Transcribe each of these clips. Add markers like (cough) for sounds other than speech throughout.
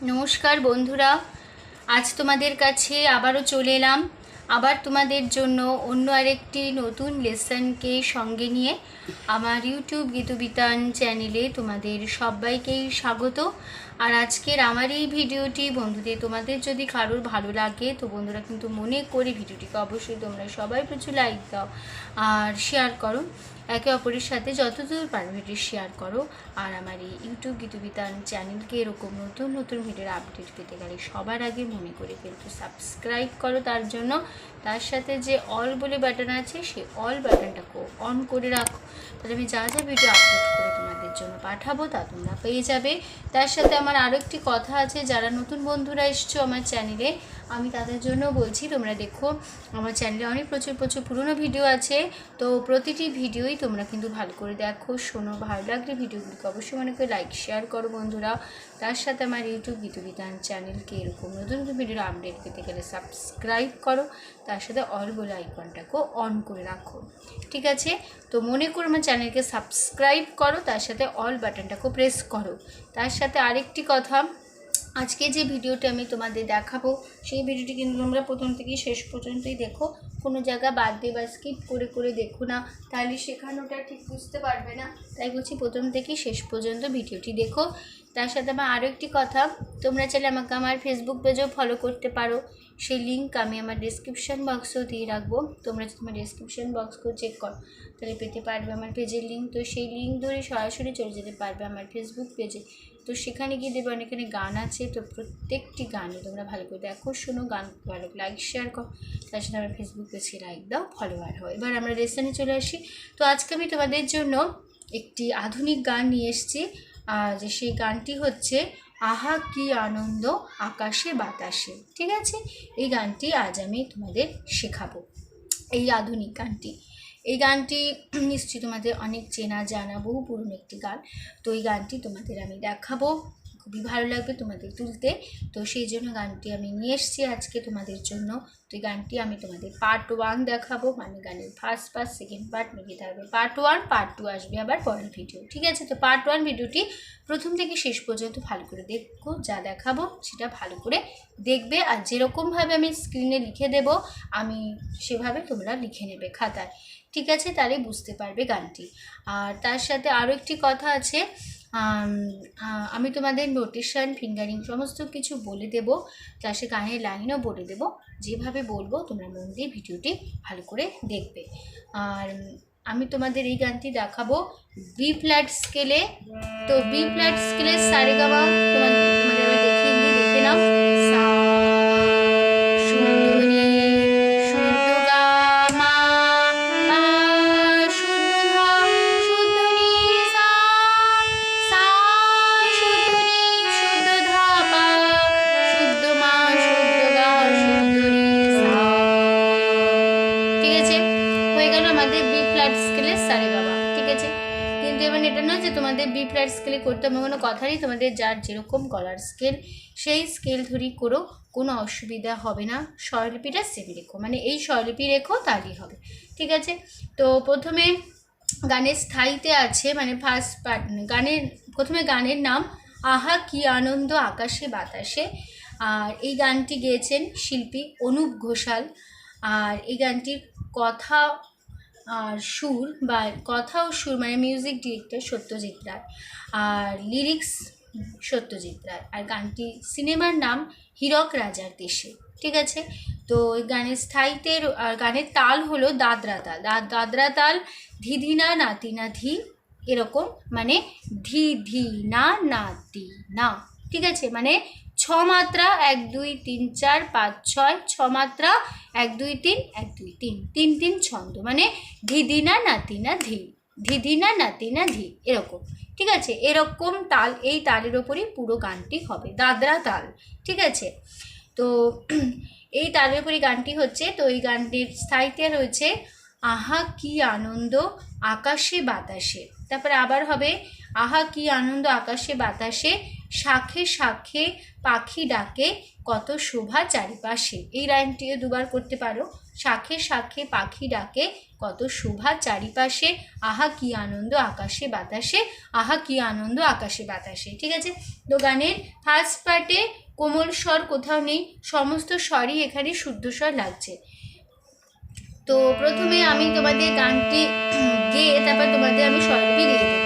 নমস্কার বন্ধুরা, আজ তোমাদের কাছে আবারও চলে এলাম। আবার তোমাদের জন্য অন্য আরেকটি নতুন লেসনকে সঙ্গে নিয়ে আমার ইউটিউব গীতবিতান চ্যানেলে তোমাদের সবাইকেই স্বাগত। আর আজকের আমার এই ভিডিওটি বন্ধুদের, তোমাদের যদি কারোর ভালো লাগে, তো বন্ধুরা কিন্তু মনে করে ভিডিওটিকে অবশ্যই তোমরা সবাই প্রচুর লাইক দাও আর শেয়ার করো। একে অপরের সাথে যতদূর পারো ভিডিও শেয়ার করো। আর আমার এই ইউটিউব গীতবিতান চ্যানেলকে এরকম নতুন নতুন ভিডিওর আপডেট পেতে গেলে সবার আগে মনে করে কিন্তু সাবস্ক্রাইব করো তার জন্য। তার সাথে যে অল বলে বাটন আছে, সেই অল বাটনটাকেও অন করে রাখো। তাহলে আমি যা যা ভিডিও আপলোড করে তোমাদের জন্য পাঠাবো তা তোমরা পেয়ে যাবে। তার সাথে আমার আরও একটি কথা আছে, যারা নতুন বন্ধুরা এসছো আমার চ্যানেলে আমি তাদের জন্য বলছি, তোমরা দেখো, আমার চ্যানেলে অনেক প্রচুর প্রচুর পুরনো ভিডিও আছে। তো প্রতিটি ভিডিওই তোমরা কিন্তু ভালো করে দেখো, শোনো, ভালো লাগলে ভিডিওগুলিকে অবশ্যই মনে করে লাইক শেয়ার করো বন্ধুরা। তার সাথে আমার ইউটিউব গীতবিধান চ্যানেলকে এরকম নতুন নতুন ভিডিওর আপডেট পেতে গেলে সাবস্ক্রাইব করো। তার সাথে অল বলে আইকনটাকেও অন করে রাখো। ঠিক আছে? তো মনে করো আমার চ্যানেলকে সাবস্ক্রাইব করো, তার সাথে অল বাটনটাকেও প্রেস করো। তার সাথে আরেকটি কথা, আজকে যে ভিডিওটা আমি তোমাদের দেখাবো, সেই ভিডিওটি কিন্তু তোমরা প্রথম থেকে শেষ পর্যন্তই দেখো। কোনো জায়গা বাদ দিয়ে বা স্কিপ করে করে দেখো না। তাহলে শেখানোটা ঠিক বুঝতে পারবে না। তাই বলছি প্রথম থেকে শেষ পর্যন্ত ভিডিওটি দেখো। তার সাথে আমার আরও একটি কথা, তোমরা চাইলে আমাকে আমার ফেসবুক পেজেও ফলো করতে পারো। সেই লিঙ্ক আমি আমার ডিসক্রিপশান বক্সেও দিয়ে রাখব। তোমরা আমার ডিসক্রিপশান বক্সকেও চেক করো, তাহলে পেতে পারবে আমার পেজের লিঙ্ক তো সেই লিঙ্ক ধরে সরাসরি চলে যেতে পারবে আমার ফেসবুক পেজে তো সেখানে গিয়ে দেবে অনেকখানি গান আছে। তো প্রত্যেকটি গানে তোমরা ভালো করে দেখো, শোনো, গান ভালো লাইক শেয়ার করো। তার সাথে আমার ফেসবুক পেজে লাইক দাও ফলোয়ার হয় এবার আমরা রেস্টানে চলে আসি। তো আজকে আমি তোমাদের জন্য একটি আধুনিক গান নিয়ে এসেছি। যে সেই গানটি হচ্ছে আহা, কি আনন্দ, আকাশে বাতাসে। ঠিক আছে? এই গানটি আজ আমি তোমাদের শেখাবো। এই আধুনিক গানটি। এই গানটি নিশ্চয়ই তোমাদের অনেক চেনা, জানা, বহু পুরনো একটি গান। তো এই গানটি তোমাদের আমি দেখাবো। খুবই ভালো লাগবে তোমাদের তুলতে। তো সেই জন্য গানটি আমি নিয়ে এসেছি আজকে তোমাদের জন্য। তো এই গানটি আমি তোমাদের পার্ট ওয়ান দেখাবো। মানে গানের ফার্স্ট পার্ট সেকেন্ড পার্ট মিলিয়ে থাকবে পার্ট ওয়ান পার্ট টু আসবে আবার পরের ভিডিও ঠিক আছে? তো পার্ট ওয়ান ভিডিওটি প্রথম থেকে শেষ পর্যন্ত ভালো করে দেখো, যা দেখাবো সেটা ভালো করে দেখবে। আর যেরকমভাবে আমি স্ক্রিনে লিখে দেব, আমি সেভাবে তোমরা লিখে নেবে খাতায়। ঠিক আছে, তাহলে বুঝতে পারবে গানটি। আর তার সাথে আরও একটি কথা আছে, আমি তোমাদের নোটেশন ফিঙ্গারিং সমস্ত কিছু বলে দেব তার সাথে গানের লাইনও বলে দেব, যেভাবে বলব তোমরা মন দিয়ে ভিডিওটি ভালো করে দেখবে। আর আমি তোমাদের এই গানটি দেখাবো বি ফ্ল্যাট স্কেলে তো বি ফ্ল্যাট স্কেলে সারে গামা তোমাদের দেখিয়ে দিই, দেখে নাও। হয়ে গেল আমাদের বি ফ্ল্যাট স্কেলে সারে গামা ঠিক আছে? কিন্তু এবার এটা নয় যে তোমাদের বি ফ্ল্যাট স্কেলে করতে হবে, কোনো কথারই তোমাদের যার যেরকম গলার স্কেল সেই স্কেল ধরেই করো, কোনো অসুবিধা হবে না। স্বরলিপিটা সেম রেখো মানে এই স্বরলিপি রেখো তাহলেই হবে, ঠিক আছে? তো প্রথমে গানের স্থায়ীতে আছে মানে ফার্স্ট পার্ট গানের, প্রথমে গানের নাম আহা কি আনন্দ আকাশে বাতাসে, আর এই গানটি গেয়েছেন শিল্পী অনুপ ঘোষাল, আর এই গানটির কথা আর সুর বা কথা ও সুর মানে মিউজিক ডিরেক্টর সত্যজিৎ রায়, আর লিরিক্স সত্যজিৎ রায়, আর গানটি সিনেমার নাম হীরক রাজার দেশে, ঠিক আছে? তো গানের স্থায়ীতে আর গানের তাল হলো দাদরা তাল দাদরা তাল ধিধিনা নাতিনা ধি, এরকম মানে ধি ধি না নাতি না, ঠিক আছে? মানে মাত্রা এক দুই তিন চার পাঁচ ছয় ছ মাত্রা এক দুই তিন, এক দুই তিন। তিন তিন ছন্দ মানে ধিদিনা নাতিনা ধি ধিদিনা নাতিনা ধি, এরকম। ঠিক আছে? এরকম তাল, এই তালের ওপরই পুরো গানটি হবে, দাদরা তাল। ঠিক আছে? তো এই তালের উপরই গানটি হচ্ছে, তো এই গানটির স্থায়ীতে রয়েছে, আহা কি আনন্দ আকাশে বাতাসে। তারপরে আবার হবে, আহা কি আনন্দ আকাশে বাতাসে শাখে শাখে পাখি ডাকে, কত শোভা চারিপাশে। এই লাইনটিও দুবার করতে পারো। শাখে শাখে পাখি ডাকে, কত শোভা চারিপাশে। আহা, কি আনন্দ আকাশে বাতাসে। আহা, কি আনন্দ আকাশে বাতাসে। ঠিক আছে? তো গানের ফার্স্ট পার্টে কোমল স্বর কোথাও নেই, সমস্ত স্বরই এখানে শুদ্ধ স্বর লাগছে। তো প্রথমে আমি তোমাদের গানটি (clears throat) গেয়ে তারপর তোমাদের আমি স্বরলিপি দিয়ে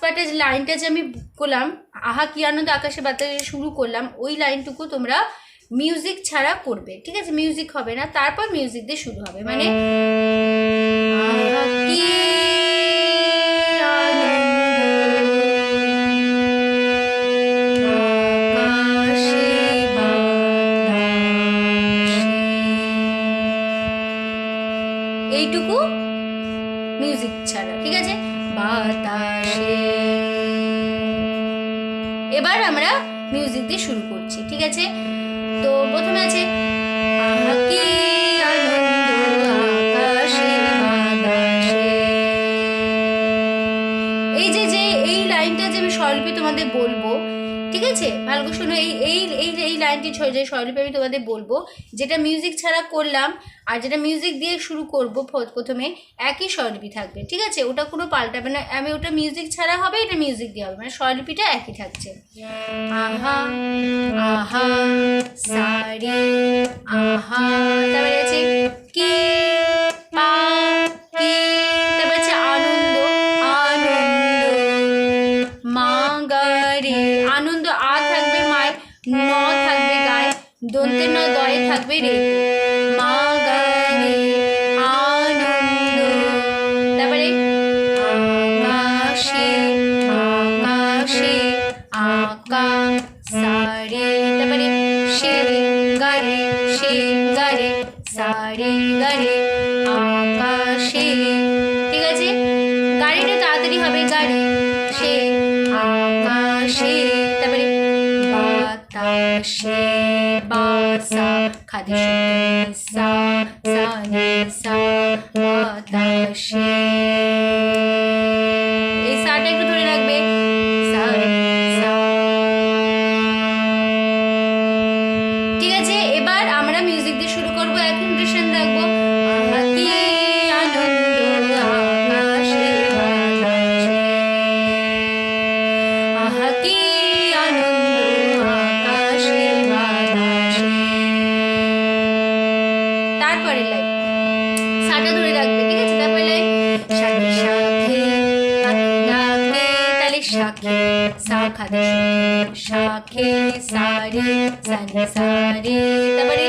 ফার্স্ট পার্টে যে লাইনটা যে আমি করলাম, আহা কি আনন্দ আকাশে বাতাসে শুরু করলাম, ওই লাইনটুকু তোমরা মিউজিক ছাড়া করবে, ঠিক আছে? মিউজিক হবে না, তারপর মিউজিক দিয়ে শুরু হবে মানে এইটুকু মিউজিক ছাড়া, ঠিক আছে? বাতাসে এবার আমরা মিউজিক দিয়ে শুরু করছি, ঠিক আছে? তো প্রথমে আছে এই যে যে, এই লাইনটা যে আমি স্বরলিপি তোমাদের বলব ঠিক আছে? ভালো করে শোনো এই এই এই এই লাইনটি যে স্বরলিপি আমি তোমাদের বলব, যেটা মিউজিক ছাড়া করলাম আর যেটা মিউজিক দিয়ে শুরু করব প্রথমে, একই স্বরলিপি থাকবে, ঠিক আছে? ওটা কোনো পাল্টাবে না। আমি ওটা মিউজিক ছাড়া হবে, এটা মিউজিক দিয়ে হবে মানে স্বরলিপিটা একই থাকছে। আহা আহা, সারি, আহা তারপরে আছে কি? দন্তে ন দয়ে থাকবে রে। খাদে সা Hari. Kita beri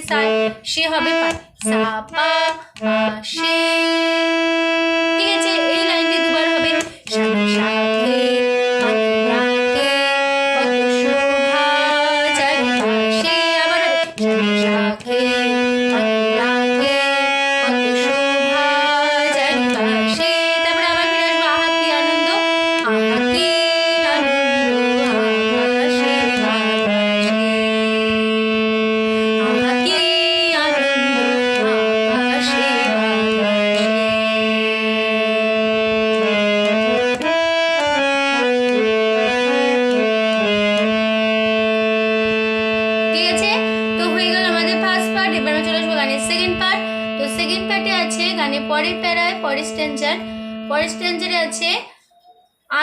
পায়ে সাই সে হবে পায়ে সা পা মা সে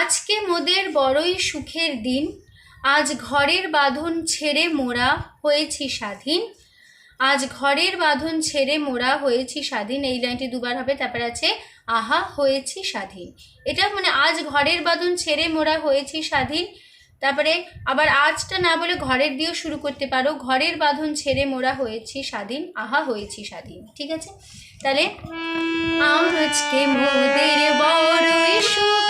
আজকে মোদের বড়ই সুখের দিন। আজ ঘরের বাঁধন ছেড়ে মোড়া হয়েছি স্বাধীন। আজ ঘরের বাঁধন ছেড়ে মোড়া হয়েছি স্বাধীন। এই লাইনটি দুবার হবে, তারপর আছে, আহা, হয়েছি স্বাধীন। এটা মানে আজ ঘরের বাঁধন ছেড়ে মোড়া হয়েছি স্বাধীন। তারপরে আবার আজটা না বলে ঘরের দিয়েও শুরু করতে পারো। ঘরের বাঁধন ছেড়ে মোড়া হয়েছি স্বাধীন, আহা, হয়েছি স্বাধীন। ঠিক আছে? তাহলে, আজকে মোদের বড়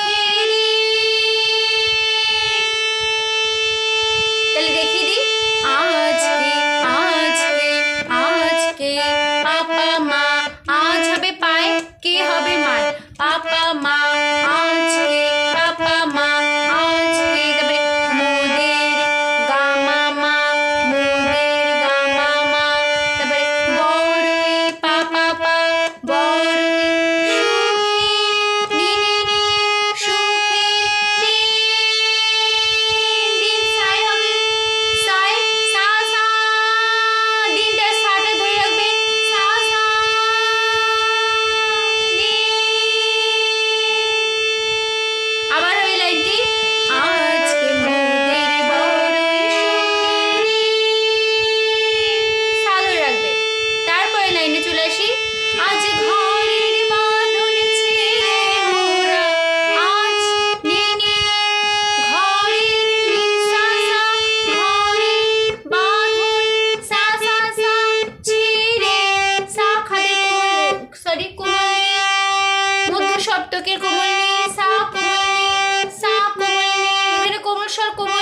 টকের কোমল নিয়ে সাপ কোমল নিয়ে সাপ কোমল নিয়ে এখানে কোমল স্বর কোমল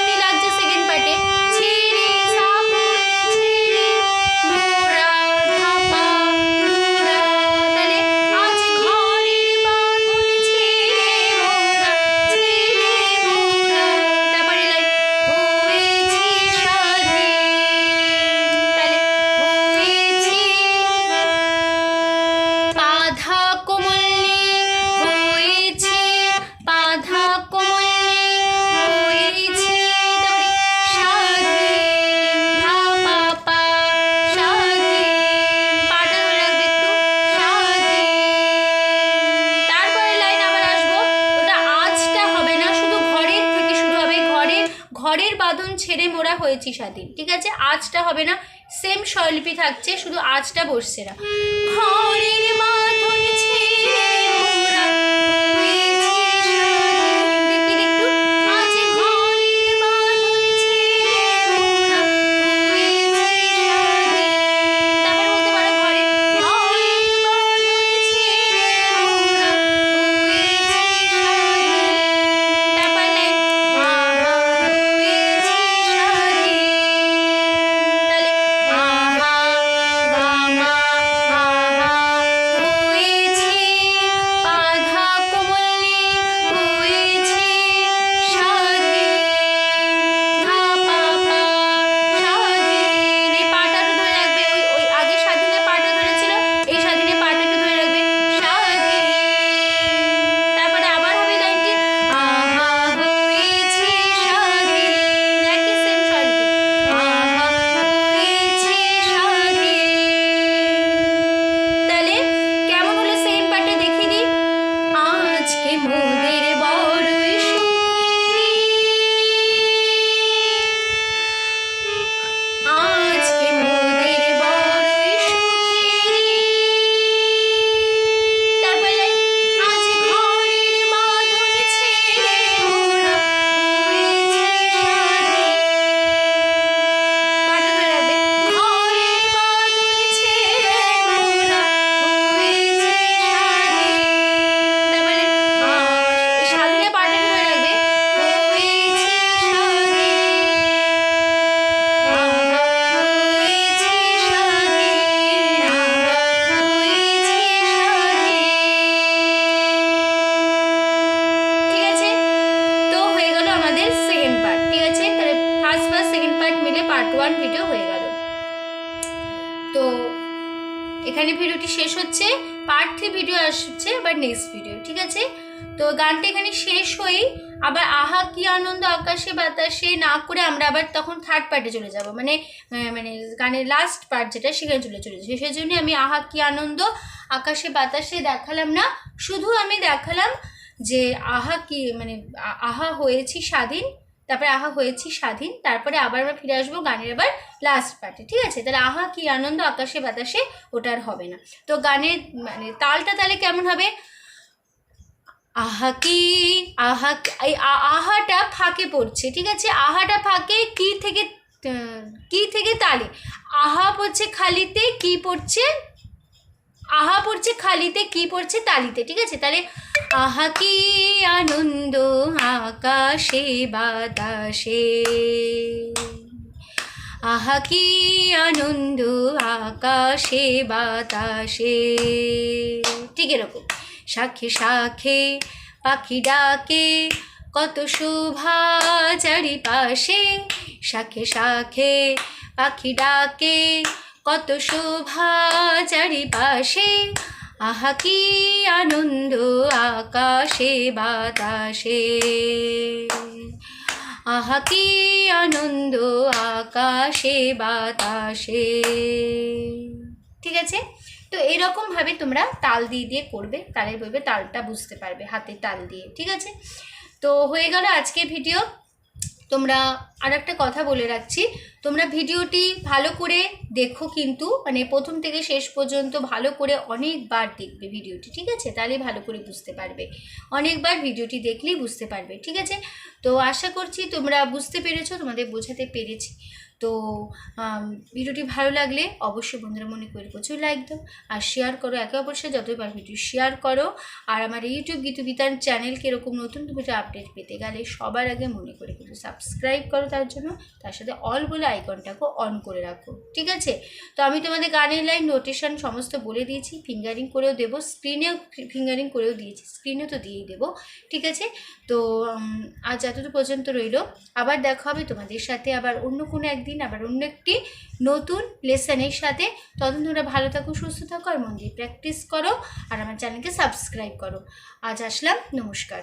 হয়েছি স্বাধীন ঠিক আছে? আজটা হবে না সেম স্বরলিপি থাকছে শুধু আজটা বসছে না। ফার্স্ট পার্ট সেকেন্ড পার্ট মিলে পার্ট ওয়ান ভিডিও হয়ে গেল। তো এখানে ভিডিওটি শেষ হচ্ছে পার্ট থ্রি ভিডিও আসছে আবার নেক্সট ভিডিও ঠিক আছে? তো গানটা এখানে শেষ হয়েই আবার আহা, কি আনন্দ, আকাশে বাতাসে, না করে আমরা আবার তখন থার্ড পার্টে চলে যাব। মানে মানে গানের লাস্ট পার্ট যেটা, সেখানে চলে চলে যাবে। সেই জন্য আমি আহা, কি আনন্দ, আকাশে বাতাসে দেখালাম না, শুধু আমি দেখালাম যে আহা, কি মানে আহা হয়েছি স্বাধীন তারপরে আহা হয়েছি স্বাধীন, তারপরে আবার আমরা ফিরে আসব গানের আবার লাস্ট পার্টে ঠিক আছে? তাহলে আহা কি আনন্দ, আকাশে বাতাসে ওটা আর হবে না। তো গানের মানে তালটা তাহলে কেমন হবে? আহা কি, আহা এই আহাটা ফাঁকে পড়ছে, ঠিক আছে? আহাটা ফাঁকে কি থেকে কি থেকে তালে? আহা পড়ছে খালিতে, কি পড়ছে? আহা পড়ছে খালিতে, কি পড়ছে তালিতে, ঠিক আছে? তাহলে আহা কি আনন্দ, আকাশে, বাতাসে। আহা কি আনন্দ, আকাশে, বাতাসে। ঠিক এরকম। শাখে শাখে পাখি ডাকে, কত শোভা চারিপাশে। শাখে শাখে পাখি ডাকে কত শোভা চারিপাশে। আহা, কি আনন্দ আকাশে, বাতাসে। আহা, কি আনন্দ আকাশে, বাতাসে। ঠিক আছে? তো এইরকমভাবে তোমরা তাল দিয়ে দিয়ে করবে। তালে বলবে তালটা বুঝতে পারবে হাতে তাল দিয়ে। ঠিক আছে? তো হয়ে গেল আজকে ভিডিও। তোমরা আর একটা কথা বলে রাখছি। তোমরা ভিডিওটি ভালো করে দেখো কিন্তু মানে প্রথম থেকে শেষ পর্যন্ত ভালো করে অনেকবার দেখবে ভিডিওটি, ঠিক আছে? তাহলে ভালো করে বুঝতে পারবে। অনেকবার ভিডিওটি দেখলেই বুঝতে পারবে, ঠিক আছে? তো আশা করছি তোমরা বুঝতে পেরেছ, তোমাদের বোঝাতে পেরেছি। তো ভিডিওটি ভালো লাগলে অবশ্যই বন্ধুরা মনে করে প্রচুর লাইক দাও আর শেয়ার করো। একে অপরের সাথে যতই পার ভিডিও শেয়ার করো। আর আমার ইউটিউব গীতবিতান চ্যানেলকে এরকম নতুন ভিডিও আপডেট পেতে গেলে সবার আগে মনে করে কিন্তু সাবস্ক্রাইব করো তার জন্য। তার সাথে অল বলে আইকনটাকেও অন করে রাখো। ঠিক আছে? তো আমি তোমাদের গানের লাইন নোটেশন সমস্ত বলে দিয়েছি। ফিঙ্গারিং করেও দেবো স্ক্রিনেও ফিঙ্গারিং করেও দিয়েছি। স্ক্রিনেও তো দিয়েই দেবো। ঠিক আছে? তো আজ এতদূর পর্যন্ত রইল। আবার দেখা হবে তোমাদের সাথে আবার অন্য কোনো একদিন আবার অন্য একটি নতুন লেসনের সাথে। ততদিন তোমরা ভালো থাকো, সুস্থ থাকো আর মন দিয়ে প্র্যাকটিস করো আর আমার চ্যানেলকে সাবস্ক্রাইব করো। আজ আসলাম, নমস্কার।